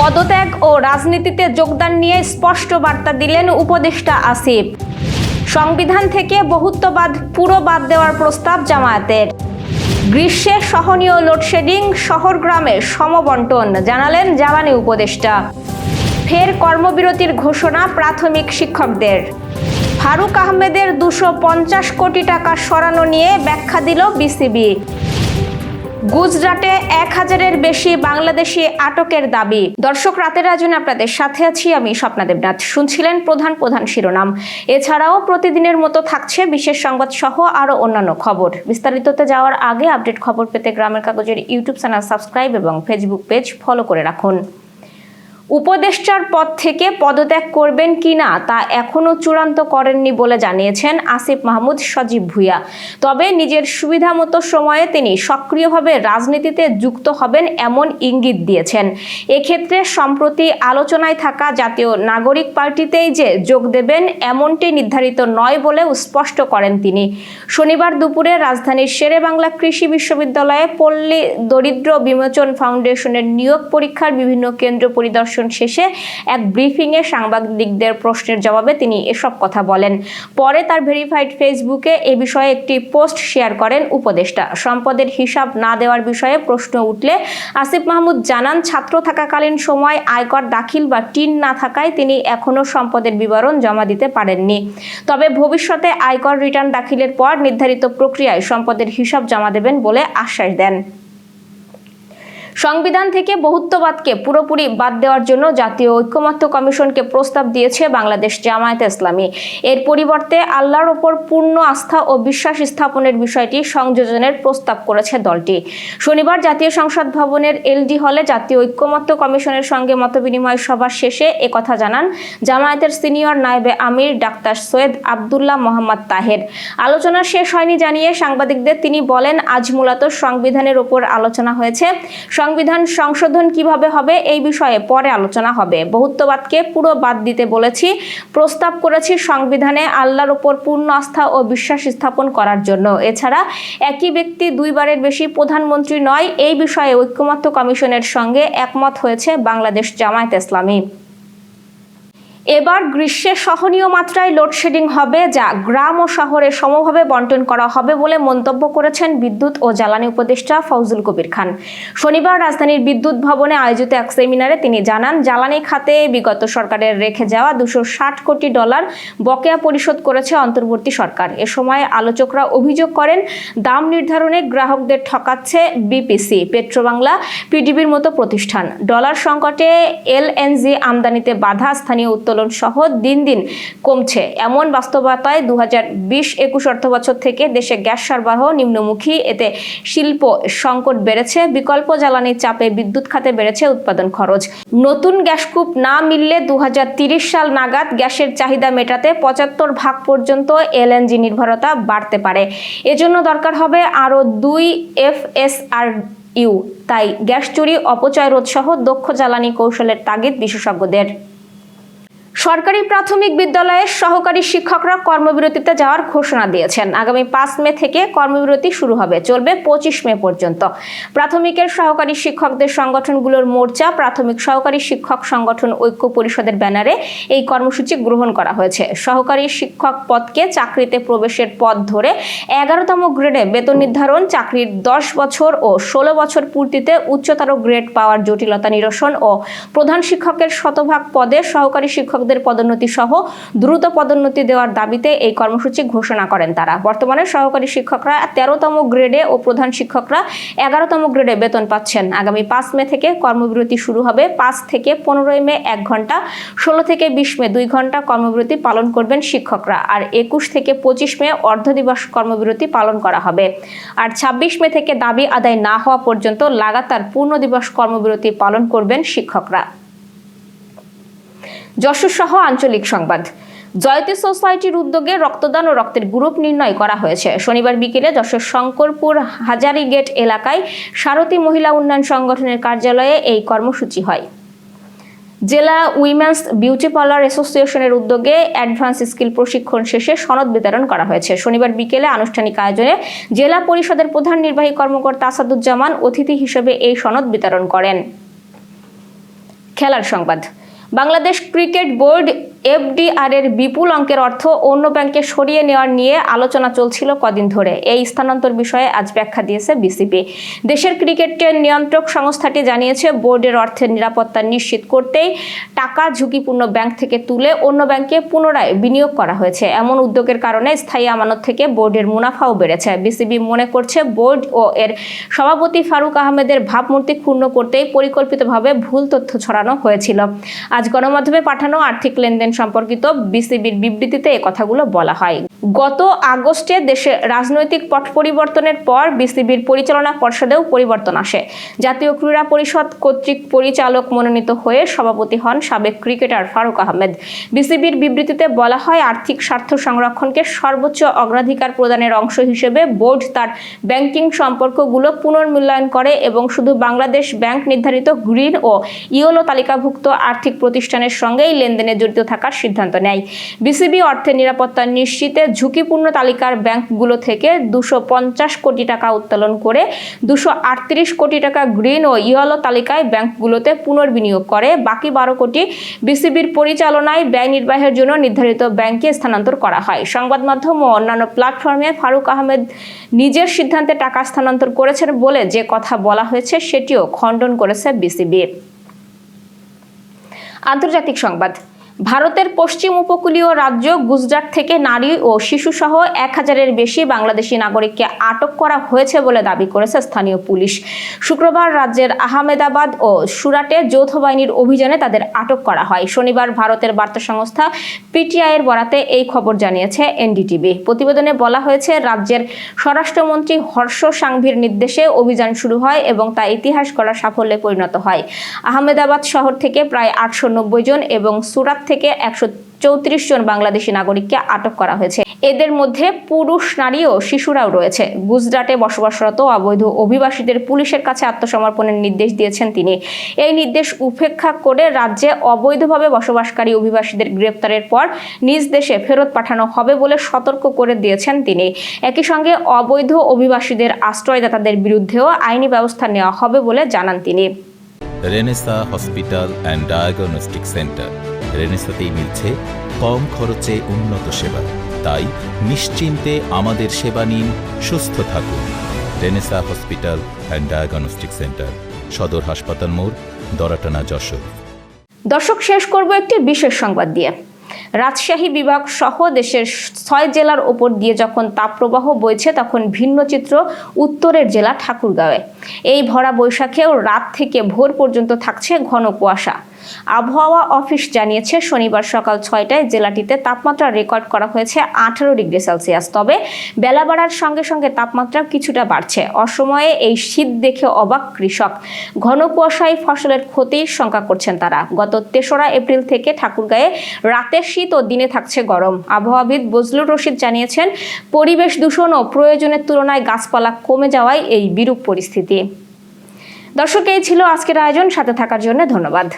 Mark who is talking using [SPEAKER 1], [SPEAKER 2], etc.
[SPEAKER 1] পদত্যাগ ও রাজনীতিতে যোগদান নিয়ে স্পষ্ট বার্তা দিলেন উপদেষ্টা আসিফ। সংবিধান থেকে বহুত্ববাদ পুরো বাদ দেওয়ার প্রস্তাব জামায়াতের। গ্রীষ্মে সহনীয় লোডশেডিং শহর গ্রামে সমবন্টন, জানালেন জ্বালানি উপদেষ্টা। ফের কর্মবিরতির ঘোষণা প্রাথমিক শিক্ষকদের। ফারুক আহমেদের দুশো কোটি টাকা সরানো নিয়ে ব্যাখ্যা দিল বিসিবি। গুজরাটে এক হাজারের বেশি বাংলাদেশি আটকের দাবি। দর্শক, রাতের আয়োজনে আপনাদের সাথে আছি আমি স্বপ্না দেবনাথ। শুনছিলেন প্রধান প্রধান শিরোনাম। এছাড়াও প্রতিদিনের মতো থাকছে বিশেষ সংবাদ সহ আরও অন্যান্য খবর। বিস্তারিততে যাওয়ার আগে আপডেট খবর পেতে গ্রামের কাগজের ইউটিউব চ্যানেল সাবস্ক্রাইব এবং ফেসবুক পেজ ফলো করে রাখুন। উপদেষ্টার পদ থেকে পদত্যাগ করবেন কিনা তা এখনও চূড়ান্ত করেননি বলে জানিয়েছেন আসিফ মাহমুদ সজীব ভুইয়া। তবে নিজের সুবিধামতো সময়ে তিনি সক্রিয়ভাবে রাজনীতিতে যুক্ত হবেন এমন ইঙ্গিত দিয়েছেন। এক্ষেত্রে সম্প্রতি আলোচনায় থাকা জাতীয় নাগরিক পার্টিতেই যে যোগ দেবেন এমনটি নির্ধারিত নয় বলেও স্পষ্ট করেন তিনি। শনিবার দুপুরে রাজধানীর শেরেবাংলা কৃষি বিশ্ববিদ্যালয়ে পল্লী দরিদ্র বিমোচন ফাউন্ডেশনের নিয়োগ পরীক্ষার বিভিন্ন কেন্দ্র পরিদর্শন শেষে এক ব্রিফিংয়ে সাংবাদিকদের প্রশ্নের জবাবে তিনি এসব কথা বলেন। পরে তার ভেরিফাইড ফেসবুকে এ বিষয়ে একটি পোস্ট শেয়ার করেন উপদেষ্টা। সম্পদের হিসাব না দেওয়ার বিষয়ে প্রশ্ন উঠলে আসিফ মাহমুদ জানান, ছাত্র থাকাকালীন সময় আয়কর দাখিল বা টিন না থাকায় তিনি এখনও সম্পদের বিবরণ জমা দিতে পারেননি। তবে ভবিষ্যতে আয়কর রিটার্ন দাখিলের পর নির্ধারিত প্রক্রিয়ায় সম্পদের হিসাব জমা দেবেন বলে আশ্বাস দেন। সংবিধান থেকে বহুত্ববাদকে পুরোপুরি বাদ দেওয়ার জন্য জাতীয় ঐক্যমত্য কমিশনকে প্রস্তাব দিয়েছে বাংলাদেশ জামায়াত ইসলামী। এর পরিবর্তে আল্লাহর ওপর পূর্ণ আস্থা ও বিশ্বাস স্থাপনের বিষয়টি সংযোজনের প্রস্তাব করেছে দলটি। শনিবার জাতীয় সংসদ ভবনের এলডি হলে জাতীয় ঐক্যমত্য কমিশনের সঙ্গে মতবিনিময় সভা শেষে একথা জানান জামায়াতের সিনিয়র নায়েবে আমির ডাক্তার সৈয়দ আবদুল্লাহ মোহাম্মদ তাহের। আলোচনা শেষ হয়নি জানিয়ে সাংবাদিকদের তিনি বলেন, আজ মূলত সংবিধানের ওপর আলোচনা হয়েছে। সংবিধান সংশোধন কীভাবে হবে এই বিষয়ে পরে আলোচনা হবে। বহুত্ববাদকে পুরো বাদ দিতে বলেছি, প্রস্তাব করেছি সংবিধানে আল্লাহর ওপর পূর্ণ আস্থা ও বিশ্বাস স্থাপন করার জন্য। এছাড়া একই ব্যক্তি দুইবারের বেশি প্রধানমন্ত্রী নয়, এই বিষয়ে ঐক্যমত্য কমিশনের সঙ্গে একমত হয়েছে বাংলাদেশ জামায়াত ইসলামী। এবার গ্রীষ্মে সহনীয় মাত্রায় লোডশেডিং হবে যা গ্রাম ও শহরে সমভাবে বন্টন করা হবে বলে মন্তব্য করেছেন বিদ্যুৎ ও জ্বালানি উপদেষ্টা ফৌজুল কবির খান। শনিবার রাজধানীর বিদ্যুৎ ভবনে আয়োজিত এক সেমিনারে তিনি জানান, জ্বালানি খাতে বিগত সরকারের রেখে যাওয়া দুশো কোটি ডলার বকেয়া পরিশোধ করেছে অন্তর্বর্তী সরকার। এ সময় আলোচকরা অভিযোগ করেন, দাম নির্ধারণে গ্রাহকদের ঠকাচ্ছে বিপিসি, পেট্রোবাংলা, পিডিবির মতো প্রতিষ্ঠান। ডলার সংকটে এলএনজি আমদানিতে বাধা, স্থানীয় উত্তোলন সহ দিন দিন কমছে। এমন বাস্তবতায় দু হাজার বিশ একুশ অর্থ বছর থেকে দেশে গ্যাস সরবরাহ নিম্নমুখী। এতে শিল্প সংকট বেড়েছে, বিকল্প জ্বালানির চাপে বিদ্যুৎ খাতে বেড়েছে উৎপাদন খরচ। নতুন গ্যাসকূপ না মিললে দু সাল নাগাদ গ্যাসের চাহিদা মেটাতে পঁচাত্তর ভাগ পর্যন্ত এলএনজি নির্ভরতা বাড়তে পারে। এজন্য দরকার হবে আরও দুই এফএসআর ইউ। তাই গ্যাস চুরি, অপচয় রোধ সহ দক্ষ জ্বালানি কৌশলের তাগিদ বিশেষজ্ঞদের। সরকারি প্রাথমিক বিদ্যালয়ের সহকারী শিক্ষকরা কর্মবিরতিতে যাওয়ার ঘোষণা দিয়েছেন। আগামী পাঁচ মে থেকে কর্মবিরতি শুরু হবে, চলবে পঁচিশ মে পর্যন্ত। প্রাথমিকের সহকারী শিক্ষকদের সংগঠনগুলোর মোর্চা, প্রাথমিক সহকারী শিক্ষক সংগঠন ঐক্য পরিষদের ব্যানারে এই কর্মসূচি গ্রহণ করা হয়েছে। সহকারী শিক্ষক পদকে চাকরিতে প্রবেশের পথ ধরে এগারোতম গ্রেডে বেতন নির্ধারণ, চাকরির দশ বছর ও ষোলো বছর পূর্তিতে উচ্চতর গ্রেড পাওয়ার জটিলতা নিরসন ও প্রধান শিক্ষকের শতভাগ পদে সহকারী শিক্ষকদের পদোন্নতি সহ দ্রুত পদোন্নতি দেওয়ার দাবিতে এই কর্মসূচি ঘোষণা করেন তারা। বর্তমানে সহকারী শিক্ষকরা তেরোতম গ্রেডে ও প্রধান শিক্ষকরা এগারোতম গ্রেডে বেতন পাচ্ছেন। আগামী পাঁচ মে থেকে কর্মবিরতি শুরু হবে। পাঁচ থেকে পনেরোই মে এক ঘণ্টা, ষোলো থেকে বিশ মে দুই ঘণ্টা কর্মবিরতি পালন করবেন শিক্ষকরা। আর একুশ থেকে পঁচিশ মে অর্ধ দিবস কর্মবিরতি পালন করা হবে। আর ছাব্বিশ মে থেকে দাবি আদায় না হওয়া পর্যন্ত লাগাতার পূর্ণ দিবস কর্মবিরতি পালন করবেন শিক্ষকরা। যশোর সহ আঞ্চলিক সংবাদ। জয়তী সোসাইটির উদ্যোগে রক্তদান ও রক্তের গ্রুপ নির্ণয় করা হয়েছে। শনিবার বিকেলে যশোর শঙ্করপুর হাজারি গেট এলাকায় সারথী মহিলা উন্নয়ন সংগঠনের কার্যালয়ে এই কর্মসূচি হয়। জেলা উইমেন্স বিউটি পার্লার অ্যাসোসিয়েশনের উদ্যোগে অ্যাডভান্স স্কিল প্রশিক্ষণ শেষে সনদ বিতরণ করা হয়েছে। শনিবার বিকেলে আনুষ্ঠানিক আয়োজনে জেলা পরিষদের প্রধান নির্বাহী কর্মকর্তা আসাদুজ্জামান অতিথি হিসেবে এই সনদ বিতরণ করেন। খেলার সংবাদ। বাংলাদেশ ক্রিকেট বোর্ড এফডিআর এর বিপুল অঙ্কের অর্থ অন্য ব্যাংকে সরিয়ে নেওয়ার নিয়ে আলোচনা চলছিল কদিন ধরে। এই স্থানান্তর বিষয়ে আজ ব্যাখ্যা দিয়েছে বিসিবি। দেশের ক্রিকেটের নিয়ন্ত্রক সংস্থাটি জানিয়েছে, বোর্ডের অর্থের নিরাপত্তা নিশ্চিত করতেই টাকা ঝুঁকিপূর্ণ ব্যাংক থেকে তুলে অন্য ব্যাংকে পুনরায় বিনিয়োগ করা হয়েছে। এমন উদ্যোগের কারণে স্থায়ী আমানত থেকে বোর্ডের মুনাফাও বেড়েছে। বিসিবি মনে করছে, বোর্ড ও এর সভাপতি ফারুক আহমেদের ভাবমূর্তি ক্ষুণ্ণ করতেই পরিকল্পিতভাবে ভুল তথ্য ছড়ানো হয়েছিল। আজ গণমাধ্যমে পাঠানো আর্থিক লেনদেন সম্পর্কিত বিসিবির বিবৃতিতে এ কথাগুলো বলা হয়। গত আগস্টে দেশে রাজনৈতিক পট পরিবর্তনের পর বিসিবির পরিচালনা পর্ষদেও পরিবর্তন আসে। জাতীয় ক্রীড়া পরিষদ কর্তৃক পরিচালক মনোনীত হয়ে সভাপতি হন সাবেক ক্রিকেটার ফারুক আহমেদ। বিসিবির বিবৃতিতে বলা হয়, আর্থিক স্বার্থ সংরক্ষণকে সর্বোচ্চ অগ্রাধিকার প্রদানের অংশ হিসেবে বোর্ড তার ব্যাংকিং সম্পর্কগুলো পুনর্মূল্যায়ন করে এবং শুধু বাংলাদেশ ব্যাংক নির্ধারিত গ্রিন ও ইওলো তালিকাভুক্ত আর্থিক প্রতিষ্ঠানের সঙ্গেই লেনদেনে জড়িত থাকার সিদ্ধান্ত নেয়। বিসিবি অর্থের নিরাপত্তা নিশ্চিতে ঝুঁকিপূর্ণ তালিকার ব্যাংকগুলো থেকে দুশো কোটি টাকা উত্তোলন করে দুশো কোটি টাকা গ্রিন ও ইয়েলো তালিকায় ব্যাংকগুলোতে পুনর্বিনিয়োগ করে। বাকি বারো কোটি বিসিবির পরিচালনায় ব্যয় নির্বাহের জন্য নির্ধারিত ব্যাংকে স্থানান্তর করা হয়। সংবাদ মাধ্যম ও অন্যান্য প্ল্যাটফর্মে ফারুক আহমেদ নিজের সিদ্ধান্তে টাকা স্থানান্তর করেছেন বলে যে কথা বলা হয়েছে সেটিও খণ্ডন করেছে বিসিবি। আন্তর্জাতিক সংবাদ। ভারতের পশ্চিম উপকূলীয় রাজ্য গুজরাট থেকে নারী ও শিশুসহ এক হাজারের বেশি বাংলাদেশি নাগরিককে আটক করা হয়েছে বলে দাবি করেছে স্থানীয় পুলিশ। শুক্রবার রাজ্যের আহমেদাবাদ ও সুরাটে যৌথ বাহিনীর অভিযানে তাদের আটক করা হয়। শনিবার ভারতের বার্তা সংস্থা পিটিআইয়ের বরাতে এই খবর জানিয়েছে এনডিটিভি। প্রতিবেদনে বলা হয়েছে, রাজ্যের স্বরাষ্ট্রমন্ত্রী হর্ষ সাংভির নির্দেশে অভিযান শুরু হয় এবং তা ইতিহাস করার সাফল্যে পরিণত হয়। আহমেদাবাদ শহর থেকে প্রায় আটশো নব্বই জন এবং সুরাত থেকে একশো চৌত্রিশ জন বাংলাদেশি নাগরিককে আটক করা হয়েছে। এদের মধ্যে পুরুষ নারী ও শিশুরাও রয়েছে। গুজরাটে বসবাসরত অবৈধ অভিবাসীদের পুলিশের কাছে আত্মসমর্পণের নির্দেশ দিয়েছেন তিনি। এই নির্দেশ উপেক্ষা করে রাজ্যে অবৈধভাবে বসবাসকারী অভিবাসীদের গ্রেপ্তারের পর নিজ দেশে ফেরত পাঠানো হবে বলে সতর্ক করে দিয়েছেন তিনি। একই সঙ্গে অবৈধ অভিবাসীদের আশ্রয়দাতাদের বিরুদ্ধেও আইনি ব্যবস্থা নেওয়া হবে বলে জানান তিনি।
[SPEAKER 2] Renaissance hospital and diagnostic centre রেনেসাতেই মিলছে কম খরচে উন্নত সেবা। তাই নিশ্চিন্তে আমাদের সেবা নিন, সুস্থ থাকুন। Renaissance hospital and diagnostic centre, সদর হাসপাতাল মোড়, দরাটানা যশোর।
[SPEAKER 1] দর্শক, শেষ করব একটি বিশেষ সংবাদ দিয়ে। রাজশাহী বিভাগ সহ দেশের ছয় জেলার ওপর দিয়ে যখন তাপপ্রবাহ বইছে, তখন ভিন্ন চিত্র উত্তরের জেলা ঠাকুরগাঁওয়ে। এই ভরা বৈশাখেও রাত থেকে ভোর পর্যন্ত থাকছে ঘন কুয়াশা। আবহাওয়া অফিস জানিয়েছে, শনিবার সকাল ছয়টায় জেলাটিতে তাপমাত্রা রেকর্ড করা হয়েছে আঠারো ডিগ্রি সেলসিয়াস। তবে বেলা বাড়ার সঙ্গে সঙ্গে তাপমাত্রা কিছুটা বাড়ছে। অসময়ে এই শীত দেখে অবাক কৃষক। ঘন কুয়াশায় ফসলের ক্ষতির শঙ্কা করছেন তারা। গত তেসরা এপ্রিল থেকে ঠাকুরগাঁয়ে রাতের শীত ও দিনে থাকছে গরম। আবহাওয়াবিদ বজলুর রশিদ জানিয়েছেন, পরিবেশ দূষণ ও প্রয়োজনের তুলনায় গাছপালা কমে যাওয়ায় এই বিরূপ পরিস্থিতি। দর্শক, এই ছিল আজকের আয়োজন। সাথে থাকার জন্য ধন্যবাদ।